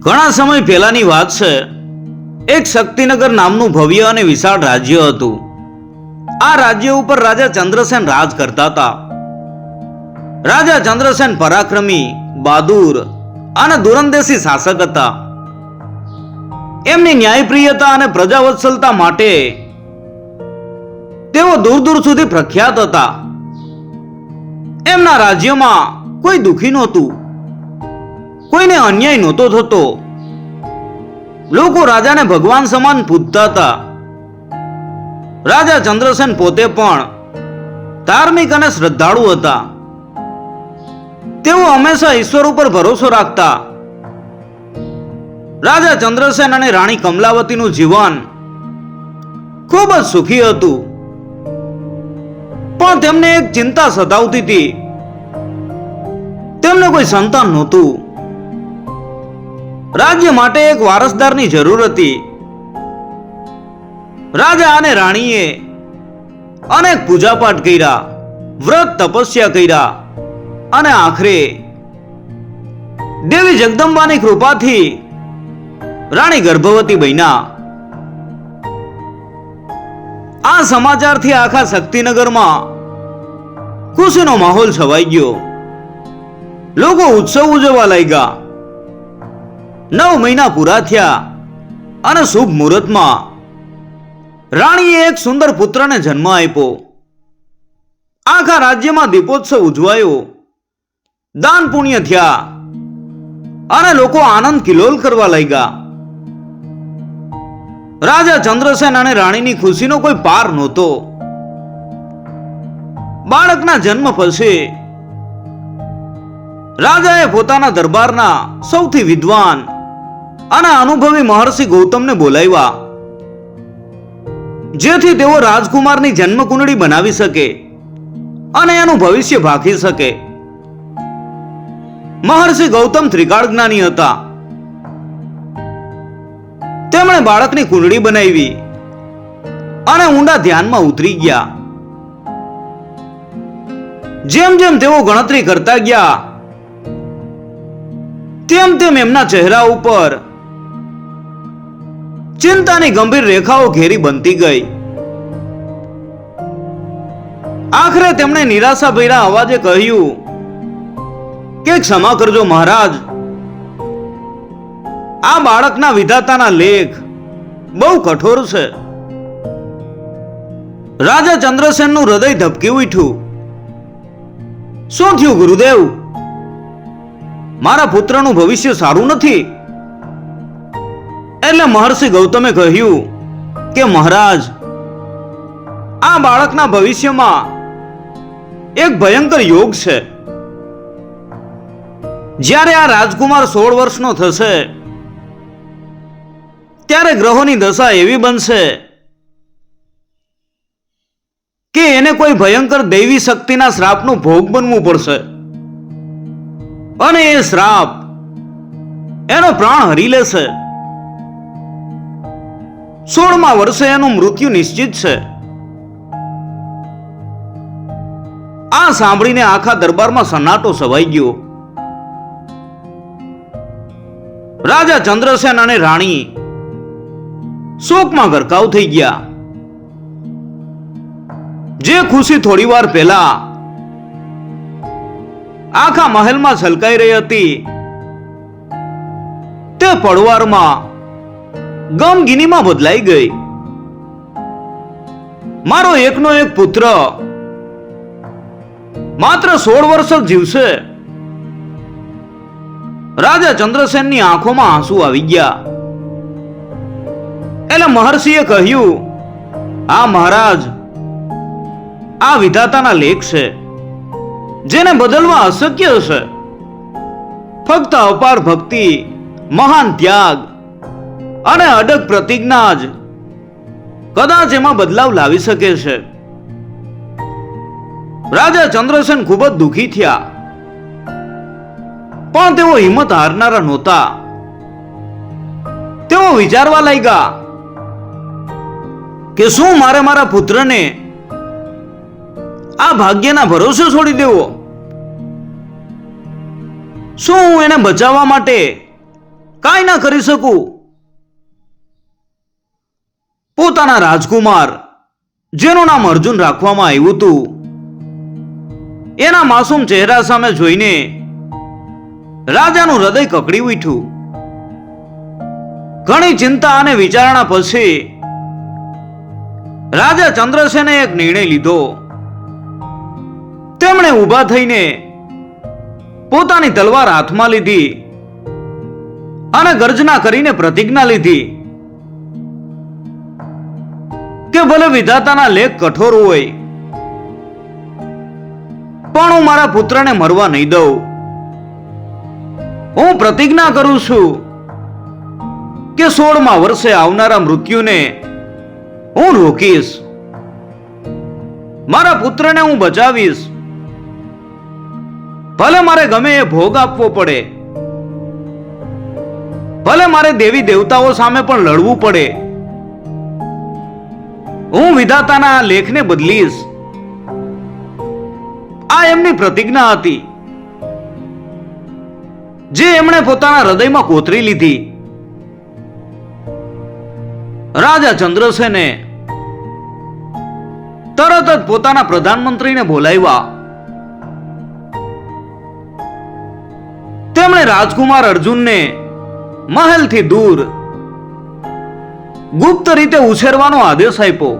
ઘણા સમય પહેલાની વાત છે. એક શક્તિનગર નામનું ભવ્ય અને વિશાળ રાજ્ય હતું. આ રાજ્ય ઉપર રાજા ચંદ્રસેન રાજ કરતા હતા. રાજા ચંદ્રસેન પરાક્રમી, બહાદુર અને દુરંદેશી શાસક હતા. એમની ન્યાયપ્રિયતા અને પ્રજાવત્સલતા માટે તેઓ દૂર દૂર સુધી પ્રખ્યાત હતા. એમના રાજ્યમાં કોઈ દુખી નહોતું. કોઈને અન્યાય નહોતો થતો. લોકો રાજાને ભગવાન સમાન પૂજતા હતા. રાજા ચંદ્રસેન પોતે પણ ધાર્મિક અને શ્રદ્ધાળુ હતા. તેઓ હંમેશા ઈશ્વર ઉપર ભરોસો રાખતા. રાજા ચંદ્રસેન અને રાણી કમલાવતીનું જીવન ખૂબ જ સુખી હતું. પણ તેમને એક ચિંતા સતાવતી હતી. તેમને કોઈ સંતાન નહોતું. રાજ્ય માટે એક વારસદારની જરૂર હતી. રાજા અને રાણીએ અનેક પૂજાપાઠ કર્યા, વ્રત તપસ્યા કર્યા અને આખરે દેવી જગદંબાની કૃપાથી રાણી ગર્ભવતી બન્યા. આ સમાચારથી આખા શક્તિનગરમાં ખુશીનો માહોલ છવાઈ ગયો. લોકો ઉત્સવ ઉજવવા લાગ્યા. નવ મહિના પૂરા થયા અને શુભ મુહૂર્તમાં રાણીએ એક સુંદર પુત્રને જન્મ આપ્યો. આખા રાજ્યમાં દીપોત્સવ ઉજવાયો. દાન પુણ્ય થયા અને લોકો આનંદ કિલોલ કરવા લાગ્યા. રાજા ચંદ્રસેન અને રાણીની ખુશીનો કોઈ પાર નહોતો. બાળકના જન્મ પછી રાજાએ પોતાના દરબારના સૌથી વિદ્વાન અને અનુભવી મહર્ષિ ગૌતમને બોલાવ્યા. જેથી તેઓ રાજકુમારની જન્મકુંડળી બનાવી શકે અને એનું ભવિષ્ય ભાખી શકે. મહર્ષિ ગૌતમ ત્રિકાળ જ્ઞાની હતા. તેમણે બાળકની કુંડળી બનાવી અને ઊંડા ધ્યાનમાં ઉતરી ગયા. જેમ જેમ તેઓ ગણતરી કરતા ગયા, તેમ તેમ એમના ચહેરા ઉપર ચિંતાની ગંભીર રેખાઓ ઘેરી બનતી ગઈ. આખરે તેમણે નિરાશા ભર્યા અવાજે કહ્યું, કે ક્ષમા કરજો મહારાજ. આ બાળકના વિધાતાના લેખ બહુ કઠોર છે. રાજા ચંદ્રસેનનું હૃદય ધબકી ઉઠ્યું. શું થયું ગુરુદેવ? મારા પુત્રનું ભવિષ્ય સારું નથી. એટલે મહર્ષિ ગૌતમે કહ્યું કે, મહારાજ, આ બાળકના ભવિષ્યમાં એક ભયંકર યોગ છે. જ્યારે આ રાજકુમાર સોળ વર્ષનો થશે, ત્યારે ગ્રહોની દશા એવી બનશે કે એને કોઈ ભયંકર દૈવી શક્તિના શ્રાપનો ભોગ બનવું પડશે. અને એ શ્રાપ એનો પ્રાણ હરી લેશે. સોળમા વર્ષે એનું મૃત્યુ નિશ્ચિત છે. આ સાંભળીને આખા દરબારમાં સન્નાટો સવાઈ ગયો. રાજા ચંદ્રસેન અને રાણી શોકમાં ગરકાવ થઈ ગયા. જે ખુશી થોડી વાર પહેલા આખા મહેલમાં છલકાઈ રહી હતી, તે પડવારમાં ગમગીનીમાં બદલાઈ ગઈ. મારો એકનો એક પુત્ર માત્ર સોળ વર્ષ જ જીવશે. રાજા ચંદ્રસેનની આંખોમાં આંસુ આવી ગયા. એટલે મહર્ષિએ કહ્યું, આ મહારાજ, આ વિધાતાના લેખ છે, જેને બદલવા અશક્ય છે ફક્ત અપાર ભક્તિ, મહાન ત્યાગ અને અડગ પ્રતિજ્ઞા જ. કદાચ એમાં બદલાવ લાવી શકે છે. રાજા ચંદ્રસેન ખૂબ જ દુઃખી થયા. પણ તેઓ હિંમત હારનારા નહોતા. તેઓ વિચારવા લાગ્યા કે શું મારે મારા પુત્રને આ ભાગ્યના ભરોસે છોડી દેવો? શું હું એને બચાવવા માટે કાંઈ ના કરી શકું? પોતાના રાજકુમાર, જેનું નામ અર્જુન રાખવામાં આવ્યું હતું. એના માસૂમ ચહેરા સામે જોઈને રાજાનું હૃદય કકડી ઉઠ્યું. ઘણી ચિંતા અને વિચારણા પછી રાજા ચંદ્રસેને એક નિર્ણય લીધો. તેમણે ઊભા થઈને પોતાની તલવાર હાથમાં લીધી અને ગર્જના કરીને પ્રતિજ્ઞા લીધી. કે ભલે વિધાતાના લેખ કઠોર હોય, પણ હું મારા પુત્રને મરવા નહીં દઉં. હું પ્રતિજ્ઞા કરું છું કે સોળમા વર્ષે આવનારા મૃત્યુને હું રોકીશ. મારા પુત્રને હું બચાવીશ. ભલે મારે ગમે એ ભોગ આપવો પડે, ભલે મારે દેવી દેવતાઓ સામે પણ લડવું પડે હું વિધાતાના આ લેખને બદલીશ. આ એમની પ્રતિજ્ઞા હતી. જે એમણે પોતાના હૃદયમાં કોતરી લીધી. રાજા ચંદ્રસેને તરત જ પોતાના પ્રધાનમંત્રીને બોલાવ્યા. તેમણે રાજકુમાર અર્જુનને મહેલથી દૂર ગુપ્ત રીતે ઉછેરવાનો આદેશ આપ્યો.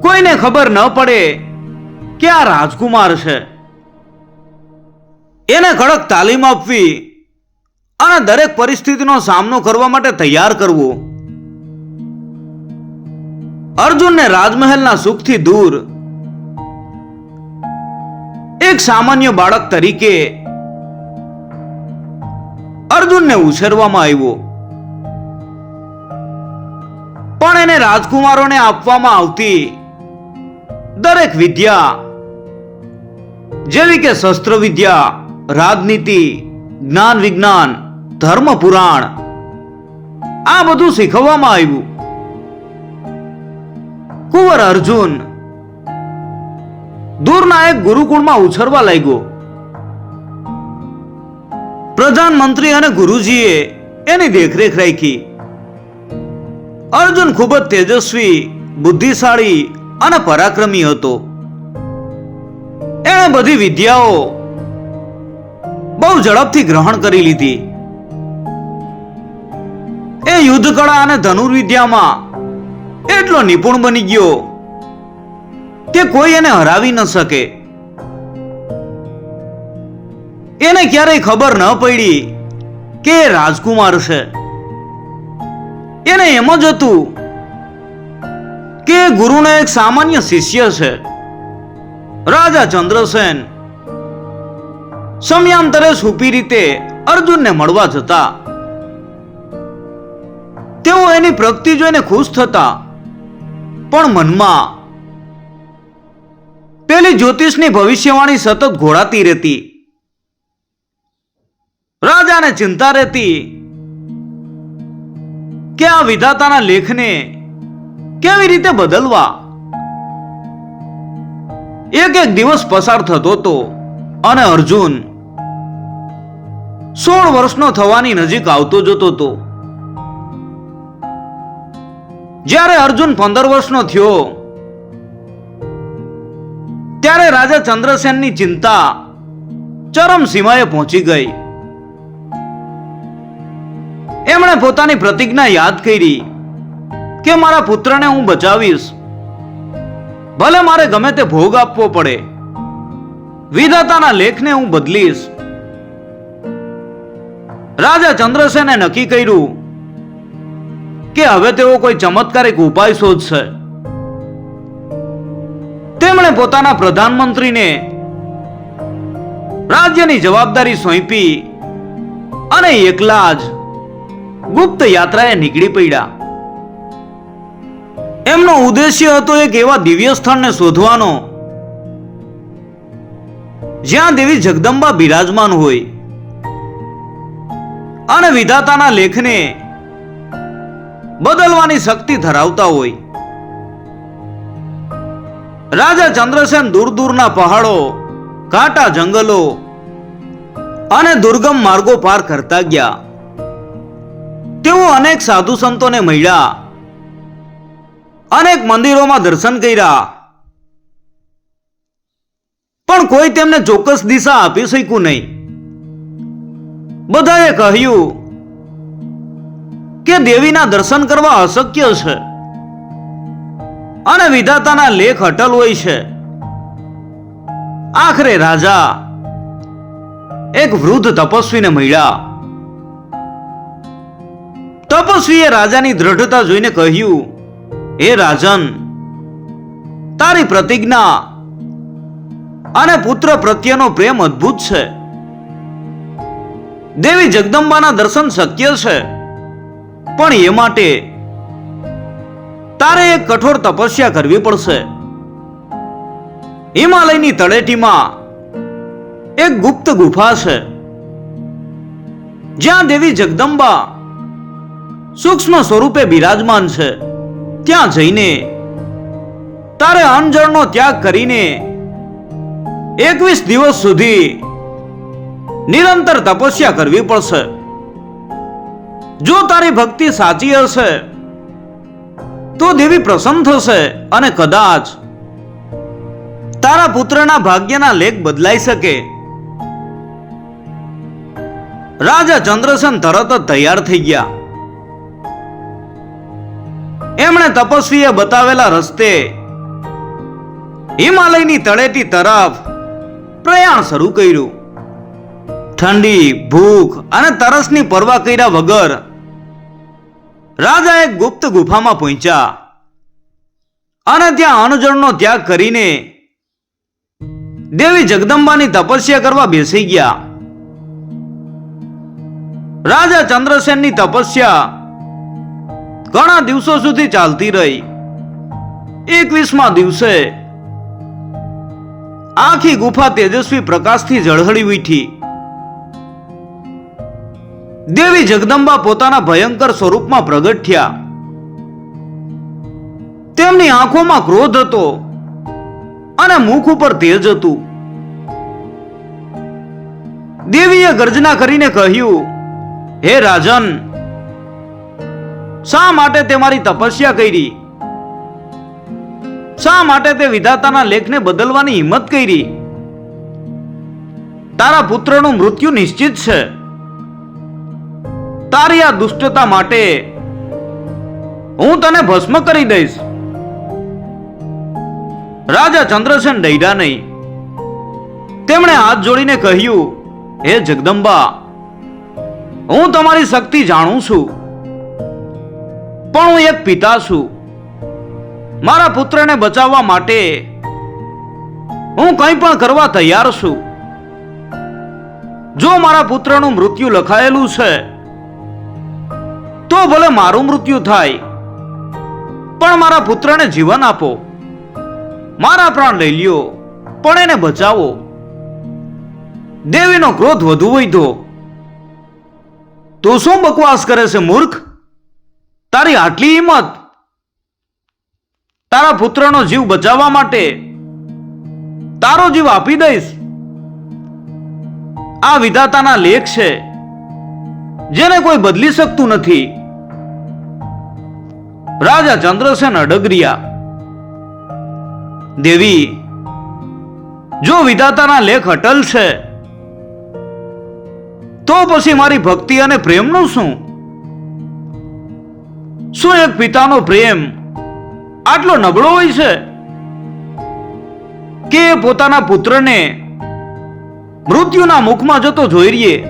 કોઈને ખબર ન પડે કે આ રાજકુમાર છે. એને કડક તાલીમ આપવી અને દરેક પરિસ્થિતિનો સામનો કરવા માટે તૈયાર કરવો. અર્જુનને રાજમહેલના સુખથી દૂર એક સામાન્ય બાળક તરીકે અર્જુનને ઉછેરવામાં આવ્યો. પણ એને રાજકુમારોને આપવામાં આવતી દરેક વિદ્યા, જેવી કે શસ્ત્ર વિદ્યા રાજનીતિ, જ્ઞાન વિજ્ઞાન, ધર્મ પુરાણ, આ બધું શીખવવામાં આવ્યું. કુંવર અર્જુન દૂરના એક ગુરુકુળમાં ઉછરવા લાગ્યો. પ્રધાનમંત્રી અને ગુરુજીએ એની દેખરેખ રાખી. અર્જુન ખૂબ જ તેજસ્વી, બુદ્ધિશાળી અને પરાક્રમી હતો. એણે બધી વિદ્યાઓ બહુ ઝડપથી ગ્રહણ કરી લીધી. એ યુદ્ધ કળા અને ધનુર્વિદ્યામાં એટલો નિપુણ બની ગયો કે કોઈ એને હરાવી ન શકે. એને ક્યારેય ખબર ન પડી કે રાજકુમાર છે. એને એમ જ હતું કે ગુરુનો એક સામાન્ય શિષ્ય છે, રાજા ચંદ્રસેન. સમયાંતરે સુપી રીતે અર્જુનને મળવા જતા. તેઓ એની પ્રગતિ જોઈને ખુશ થતા. પણ મનમાં પેલી જ્યોતિષની ભવિષ્યવાણી સતત ઘોળાતી રહેતી. રાજાને ચિંતા રહેતી. કે આ વિધાતાના લેખને કેવી રીતે બદલવા? એક એક દિવસ પસાર થતો હતો અને અર્જુન સોળ વર્ષનો થવાની નજીક આવતો જતો હતો જ્યારે અર્જુન પંદર વર્ષનો થયો, ત્યારે રાજા ચંદ્રસેનની ચિંતા ચરમ સીમાએ પહોંચી ગઈ. એમણે પોતાની પ્રતિજ્ઞા યાદ કરી કે મારા પુત્રને હું બચાવીશ. ભલે મારે ગમે તે ભોગ આપવો પડે, વિધાતાના લેખને હું બદલીશ. રાજા ચંદ્રસેને નક્કી કર્યું કે હવે તેઓ કોઈ ચમત્કારિક ઉપાય શોધશે. તેમણે પોતાના પ્રધાનમંત્રીને રાજ્યની જવાબદારી સોંપી અને એકલા જ ગુપ્ત યાત્રાએ નીકળી પડ્યા. એમનો ઉદ્દેશ્ય હતો એક એવા દિવ્ય સ્થળને શોધવાનો, જ્યાં દેવી જગદંબા બિરાજમાન હોય. અને વિધાતાના લેખને બદલવાની શક્તિ ધરાવતા હોય. રાજા ચંદ્રસેન દૂર દૂરના પહાડો, કાંટા જંગલો અને દુર્ગમ માર્ગો પાર કરતા ગયા. તેઓ અનેક સાધુ સંતોને મળ્યા. અનેક મંદિરોમાં દર્શન કર્યા. પણ કોઈ તેમને ચોક્કસ દિશા આપી શક્યું નહીં. બધાએ કહ્યું કે દેવીના દર્શન કરવા અશક્ય છે. અને વિધાતાના લેખ અટલ હોય છે. આખરે રાજા એક વૃદ્ધ તપસ્વીને મળ્યા. તપસ્વીએ રાજાની દ્રઢતા જોઈને કહ્યું, હે રાજન, તારી પ્રતિજ્ઞા અને પુત્ર પ્રત્યેનો પ્રેમ અદ્ભુત છે. દેવી જગદંબાના દર્શન શક્ય છે. પણ એ માટે તારે એક કઠોર તપસ્યા કરવી પડશે. હિમાલયની તળેટીમાં એક ગુપ્ત ગુફા છે. જ્યાં દેવી જગદંબા સૂક્ષ્મ સ્વરૂપે બિરાજમાન છે. ત્યાં જઈને તારે અનજળનો ત્યાગ કરીને એકવીસ દિવસ સુધી નિરંતર તપસ્યા કરવી પડશે. જો તારી ભક્તિ સાચી હશે, તો દેવી પ્રસન્ન થશે અને કદાચ તારા પુત્રના ભાગ્યના લેખ બદલાઈ શકે. રાજા ચંદ્રસેન તરત જ તૈયાર થઈ ગયા. એમણે તપસ્વીએ બતાવેલા રસ્તે હિમાલયની તળેટી તરફ પ્રયાણ શરૂ કર્યું. ઠંડી, ભૂખ અને તરસની પરવા કર્યા વગર રાજા એક ગુપ્ત ગુફામાં પહોંચ્યા અને ત્યાં અણજણનો ત્યાગ કરીને દેવી જગદંબાની તપસ્યા કરવા બેસી ગયા. રાજા ચંદ્રસેનની તપસ્યા ઘણા દિવસો સુધી ચાલતી રહી. એકવીસમા દિવસે આખી ગુફા તેજસ્વી પ્રકાશથી ઝળહળી ઉઠી દેવી જગદંબા પોતાના ભયંકર સ્વરૂપમાં પ્રગટ થયા. તેમની આંખોમાં ક્રોધ હતો અને મુખ ઉપર તેજ હતું. દેવીએ ગર્જના કરીને કહ્યું, હે રાજન શા માટે તે મારી તપસ્યા કરી? શા માટે તે વિધાતાના લેખને બદલવાની હિંમત કરી? તારા પુત્રનું મૃત્યુ નિશ્ચિત છે. તારી આ દુષ્ટતા માટે હું તને ભસ્મ કરી દઈશ. રાજા ચંદ્રસેન ડૈડા નહીં. તેમણે હાથ જોડીને કહ્યું, હે જગદંબા, હું તમારી શક્તિ જાણું છું. પણ હું એક પિતા છું. મારા પુત્રને બચાવવા માટે હું કંઈ પણ કરવા તૈયાર છું. જો મારા પુત્રનું મૃત્યુ લખાયેલું છે, તો ભલે મારું મૃત્યુ થાય, પણ મારા પુત્રને જીવન આપો. મારા પ્રાણ લઈ લ્યો, પણ એને બચાવો. દેવીનો ક્રોધ વધુ વધ્યો તું શું બકવાસ કરે છે મૂર્ખ? તારી આટલી હિંમત તારા પુત્રનો જીવ બચાવવા માટે તારો જીવ આપી દઈશ. આ વિધાતાના લેખ છે, જેને કોઈ બદલી શકતું નથી. રાજા ચંદ્રસેન અડગરિયા. દેવી, જો વિધાતાના લેખ અટલ છે, તો પછી મારી ભક્તિ અને પ્રેમનું શું? શું એક પિતાનો પ્રેમ આટલો નબળો હોય છે? કે પોતાના પુત્રને મૃત્યુના મુખમાં જતો જોઈ રહીએ?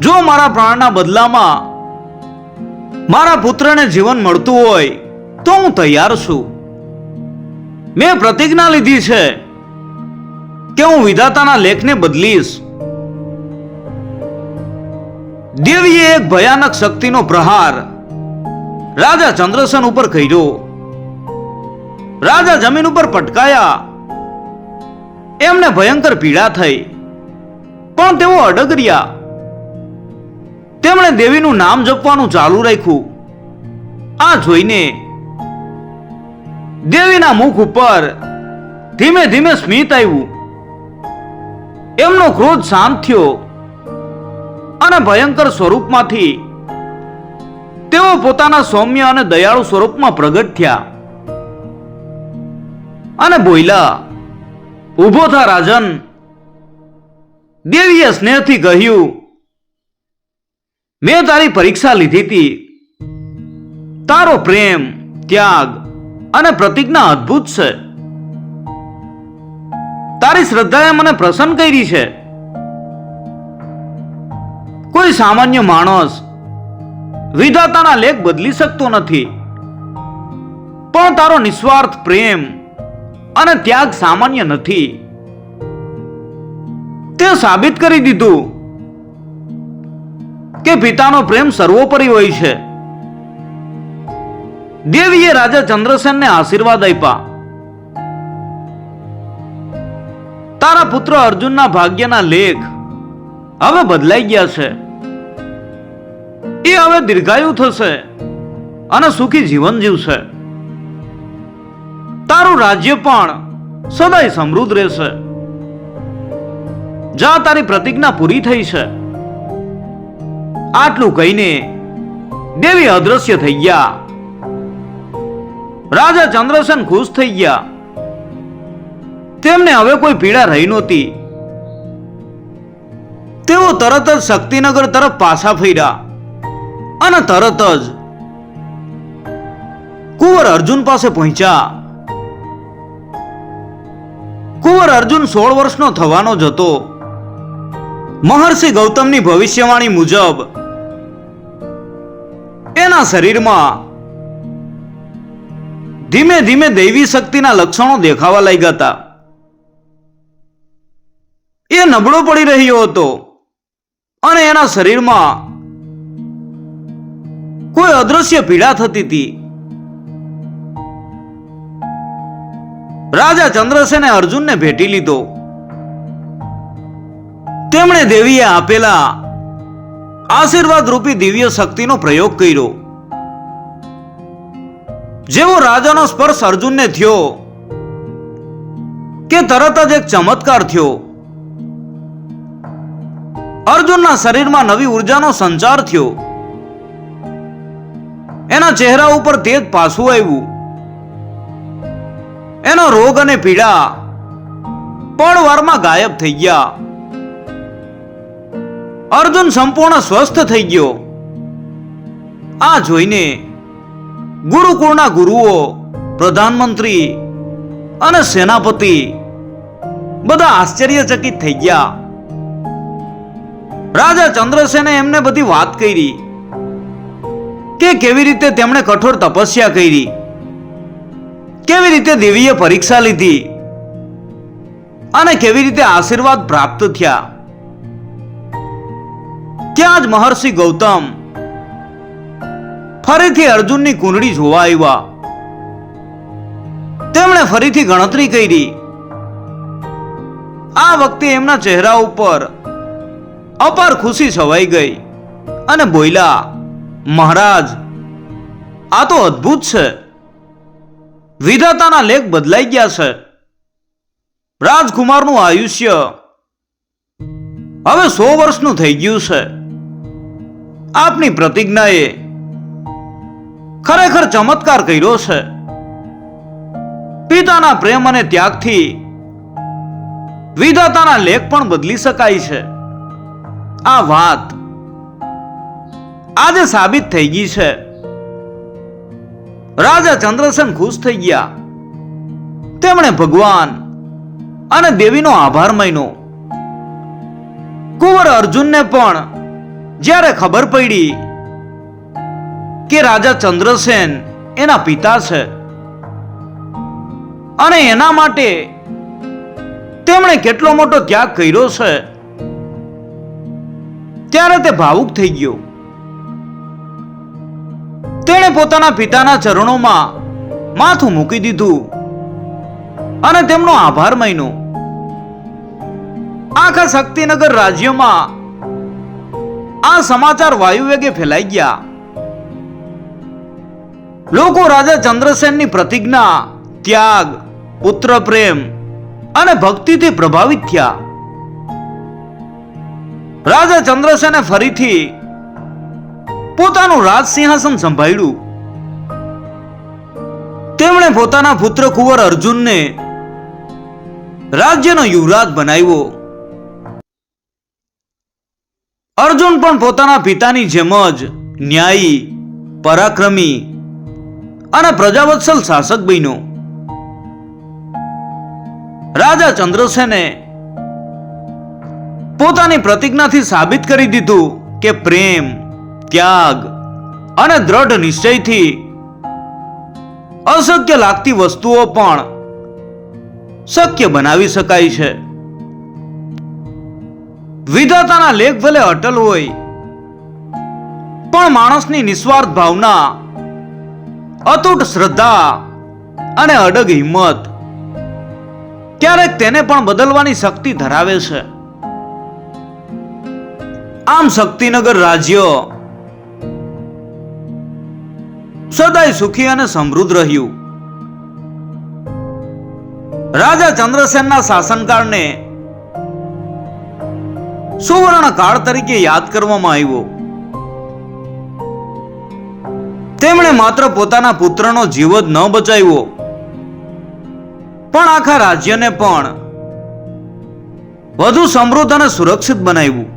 જો મારા પ્રાણના બદલામાં મારા પુત્રને જીવન મળતું હોય, તો હું તૈયાર છું. મેં પ્રતિજ્ઞા લીધી છે કે હું વિધાતાના લેખને બદલીશ. દેવીએ એક ભયાનક શક્તિનો પ્રહાર રાજા ચંદ્રસેન ઉપર કર્યો. રાજા જમીન ઉપર પટકાયા. એમને ભયંકર પીડા થઈ. પણ તેઓ અડગર્યા. તેમણે દેવીનું નામ જપવાનું ચાલુ રાખ્યું. આ જોઈને દેવીના મુખ ઉપર ધીમે ધીમે સ્મિત આવ્યું. એમનો ક્રોધ શાંત થયો. અને ભયંકર સ્વરૂપમાંથી. તેઓ પોતાના સૌમ્ય અને દયાળુ સ્વરૂપમાં પ્રગટ થયા. અને બોયલા, ઊભો થા રાજન. દેવીએ સ્નેહથી કહ્યું, મેં તારી પરીક્ષા લીધી હતી તારો પ્રેમ, ત્યાગ અને પ્રતિજ્ઞા અદ્ભુત છે. તારી શ્રદ્ધાએ મને પ્રસન્ન કરી છે. કોઈ સામાન્ય માણસ વિધાતાના લેખ બદલી શકતો નથી. પણ તારો નિસ્વાર્થ પ્રેમ અને ત્યાગ સામાન્ય નથી. તે સાબિત કરી દીધું કે પિતાનો પ્રેમ સર્વોપરી હોય છે. દેવીએ રાજા ચંદ્રસેનને આશીર્વાદ આપ્યા. તારા પુત્ર અર્જુનના ભાગ્યના લેખ હવે બદલાઈ ગયા છે. એ હવે દીર્ઘાયુ થશે અને સુખી જીવન જીવશે. તારું રાજ્ય પણ સદાય સમૃદ્ધ રહેશે. જા તારી પ્રતિજ્ઞા પૂરી થઈ છે, આટલું કહીને દેવી અદ્રશ્ય થઈ ગયા. રાજા ચંદ્રસેન ખુશ થઈ ગયા. તેમને હવે કોઈ પીડા રહી નહોતી. તેઓ તરત જ શક્તિનગર તરફ પાછા ફર્યા. અને તરત જ કુંવર અર્જુન પાસે પહોંચ્યા. કુંવર અર્જુન સોળ વર્ષનો થવાનો જ હતો. મહર્ષિ ગૌતમની ભવિષ્યવાણી મુજબ એના શરીરમાં ધીમે ધીમે દૈવી શક્તિના લક્ષણો દેખાવા લાગ્યા હતા. એ નબળો પડી રહ્યો હતો અને એના શરીરમાં કોઈ અદ્રશ્ય પીડા થતી હતી? રાજા ચંદ્રસેને અર્જુનને ભેટી લીધો. તેમણે દેવીએ આપેલા આશીર્વાદ રૂપી દિવ્ય શક્તિનો પ્રયોગ કર્યો. જેવો રાજાનો સ્પર્શ અર્જુનને થયો કે તરત જ એક ચમત્કાર થયો. અર્જુનના શરીરમાં નવી ઉર્જાનો સંચાર થયો. એના ચહેરા ઉપર તેજ પાછું આવ્યું. એનો રોગ અને પીડા પણ વારમાં ગાયબ થઈ ગયા. અર્જુન સંપૂર્ણ સ્વસ્થ થઈ ગયો. આ જોઈને ગુરુકુળના ગુરુઓ, પ્રધાનમંત્રી અને સેનાપતિ બધા આશ્ચર્યચકિત થઈ ગયા. રાજા ચંદ્રસેને એમને બધી વાત કરી. કે કેવી રીતે તેમણે કઠોર તપસ્યા કરી? કેવી રીતે દેવીએ પરીક્ષા લીધી? અને કેવી રીતે આશીર્વાદ પ્રાપ્ત થયા? ત્યાં જ મહર્ષિ ગૌતમ ફરીથી અર્જુનની કુંડળી જોવા આવ્યા. તેમણે ફરીથી ગણતરી કરી. આ વખતે એમના ચહેરા ઉપર અપાર ખુશી છવાઈ ગઈ અને બોલ્યા મહારાજ, આ તો અદ્ભુત છે. વિધાતાના લેખ બદલાઈ ગયા છે. રાજકુમારનું આયુષ્ય હવે સો વર્ષનું થઈ ગયું છે. આપની પ્રતિજ્ઞાએ ખરેખર ચમત્કાર કર્યો છે. પિતાના પ્રેમ અને ત્યાગથી વિધાતાના લેખ પણ બદલી શકાય છે. આ વાત આજે સાબિત થઈ ગઈ છે. રાજા ચંદ્રસેન ખુશ થઈ ગયા. તેમણે ભગવાન અને દેવીનો આભાર માન્યો. કુંવર અર્જુનને પણ જ્યારે ખબર પડી કે રાજા ચંદ્રસેન એના પિતા છે અને એના માટે તેમણે કેટલો મોટો ત્યાગ કર્યો છે, ત્યારે તે ભાવુક થઈ ગયો. પોતાના પિતાના ચરણોમાં માથું મૂકી દીધું અને તેમનો આભાર માન્યો. આખા શક્તિનગર રાજ્યમાં આ સમાચાર વાયુવેગે ફેલાઈ ગયા. લોકો રાજા ચંદ્રસેનની પ્રતિજ્ઞા, ત્યાગ, પુત્ર પ્રેમ અને ભક્તિથી પ્રભાવિત થયા. રાજા ચંદ્રસેને ફરીથી પોતાનું રાજ સિંહાસન સંભાળ્યું. તેમણે પોતાના પુત્ર કુંવર અર્જુનને રાજ્યનો યુવરાજ બનાવ્યો. અર્જુન પણ પોતાના પિતાની જેમ જ ન્યાયી, પરાક્રમી અને પ્રજાવત્સલ શાસક બન્યો. રાજા ચંદ્રસેને પોતાની પ્રતિજ્ઞાથી સાબિત કરી દીધું કે પ્રેમ, ત્યાગ અને દ્રઢ નિશ્ચયથી અશક્ય લાગતી વસ્તુઓ પણ શક્ય બનાવી શકાય છે. વિધાતાના લેખ ભલે અટલ હોય, પણ માણસની નિસ્વાર્થ ભાવના, અતૂટ શ્રદ્ધા અને અડગ હિંમત ક્યારેક તેને પણ બદલવાની શક્તિ ધરાવે છે. આમ શક્તિનગર રાજ્ય સદાય સુખી અને સમૃદ્ધ રહ્યું. રાજા ચંદ્રસેનના શાસનકાળને સુવર્ણ કાળ તરીકે યાદ કરવામાં આવ્યો. તેમણે માત્ર પોતાના પુત્રનો જીવ જ ન બચાવ્યો. પણ આખા રાજ્યને પણ વધુ સમૃદ્ધ અને સુરક્ષિત બનાવ્યું.